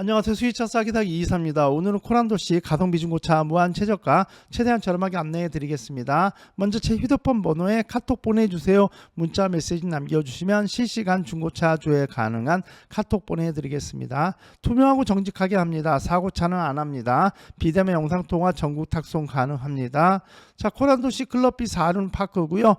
안녕하세요. 수위차 싸기다기 이이사입니다. 오늘은 코란도시 가성비 중고차 무한 최저가 최대한 저렴하게 안내해 드리겠습니다. 먼저 제 휴대폰 번호에 카톡 보내주세요. 문자 메시지 남겨주시면 실시간 중고차 조회 가능한 카톡 보내드리겠습니다. 투명하고 정직하게 합니다. 사고차는 안 합니다. 비대면 영상통화 전국 탁송 가능합니다. 자 코란도시 클럽비 4륜 파크고요.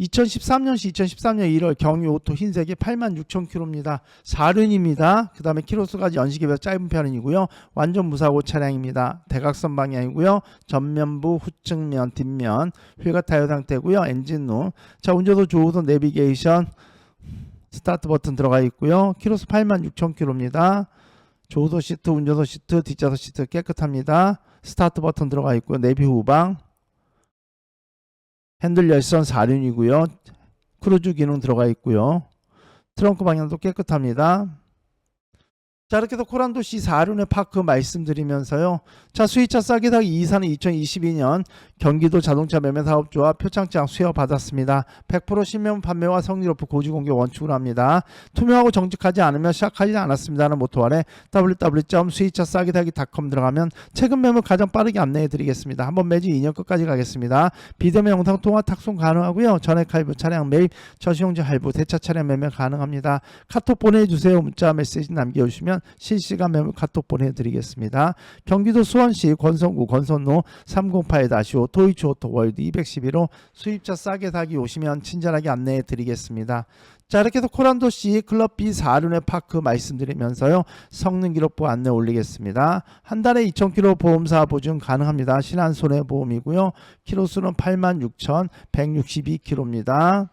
2013년시 2013년 1월 경유 오토 흰색이 86,000km입니다. 4륜입니다. 그 다음에 키로수가 연식이 몇 짧은 편이고요. 완전 무사고 차량입니다. 대각선 방향이고요. 전면부, 후측면, 뒷면, 휠과 타이어 상태고요. 엔진룸. 자 운전도 좋으서 내비게이션, 스타트 버튼 들어가 있고요. 키로수 86,000km입니다. 조수석 시트, 운전석 시트, 뒷좌석 시트 깨끗합니다. 스타트 버튼 들어가 있고요. 내비 후방. 핸들 열선 4륜이고요. 크루즈 기능 들어가 있고요. 트렁크 방향도 깨끗합니다. 자 이렇게 해서 코란도시 4륜의 파크 말씀드리면서요. 자 수입차 싸게 사기 2사는 2022년 경기도 자동차 매매사업조합 표창장 수여받았습니다. 100% 신명 판매와 성질 오프 고지 공개 원칙으로 합니다. 투명하고 정직하지 않으면 시작하지 않았습니다는 모토 아래 www.수입차 싸게 사기.com 들어가면 최근 매물 가장 빠르게 안내해 드리겠습니다. 한번 매주 2년 끝까지 가겠습니다. 비대면 영상 통화 탁송 가능하고요. 전액 할부 차량 매입 저시용지 할부 대차 차량 매매 가능합니다. 카톡 보내주세요. 문자 메시지 남겨주시면 실시간 매물 카톡 보내드리겠습니다. 경기도 수원시 권성구 권선로 308-5 도이치오토 월드 211호 수입차 싸게 사기 오시면 친절하게 안내해 드리겠습니다. 자 이렇게 해서 코란도시 클럽 B 4륜의 파크 말씀드리면서요 성능 기록부 안내 올리겠습니다. 한 달에 2,000km 보험사 보증 가능합니다. 신한 손해보험이고요. 키로수는 86,162km입니다.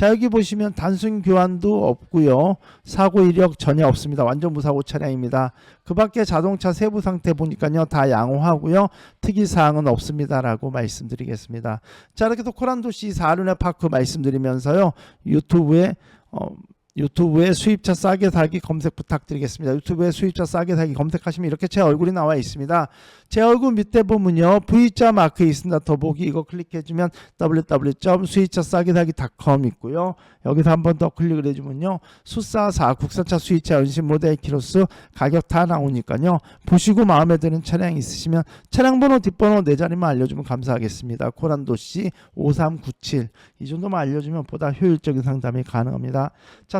자 여기 보시면 단순 교환도 없고요. 사고 이력 전혀 없습니다. 완전 무사고 차량입니다. 그 밖에 자동차 세부 상태 보니까요. 다 양호하고요. 특이 사항은 없습니다라고 말씀드리겠습니다. 자 이렇게 해서 코란도시 4륜의 파크 말씀드리면서요. 유튜브에 어, 유튜브에 수입차 싸게 사기 검색 부탁드리겠습니다. 유튜브에 수입차 싸게 사기 검색하시면 이렇게 제 얼굴이 나와 있습니다. 제 얼굴 밑에 보면요. V자 마크 있습니다. 더보기 이거 클릭해주면 www.수입차 싸게 사기.com 있고요. 여기서 한 번 더 클릭을 해주면요. 수사사 국산차 수입차 연신 모델 키로수 가격 다 나오니까요. 보시고 마음에 드는 차량 있으시면 차량 번호 뒷번호 네 자리만 알려주면 감사하겠습니다. 코란도시 5397 이 정도만 알려주면 보다 효율적인 상담이 가능합니다. 자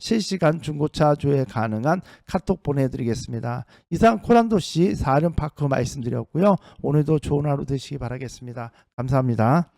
실시간 중고차 조회 가능한 카톡 보내드리겠습니다. 이상 코란도시 4륜 파크 말씀드렸고요. 오늘도 좋은 하루 되시기 바라겠습니다. 감사합니다.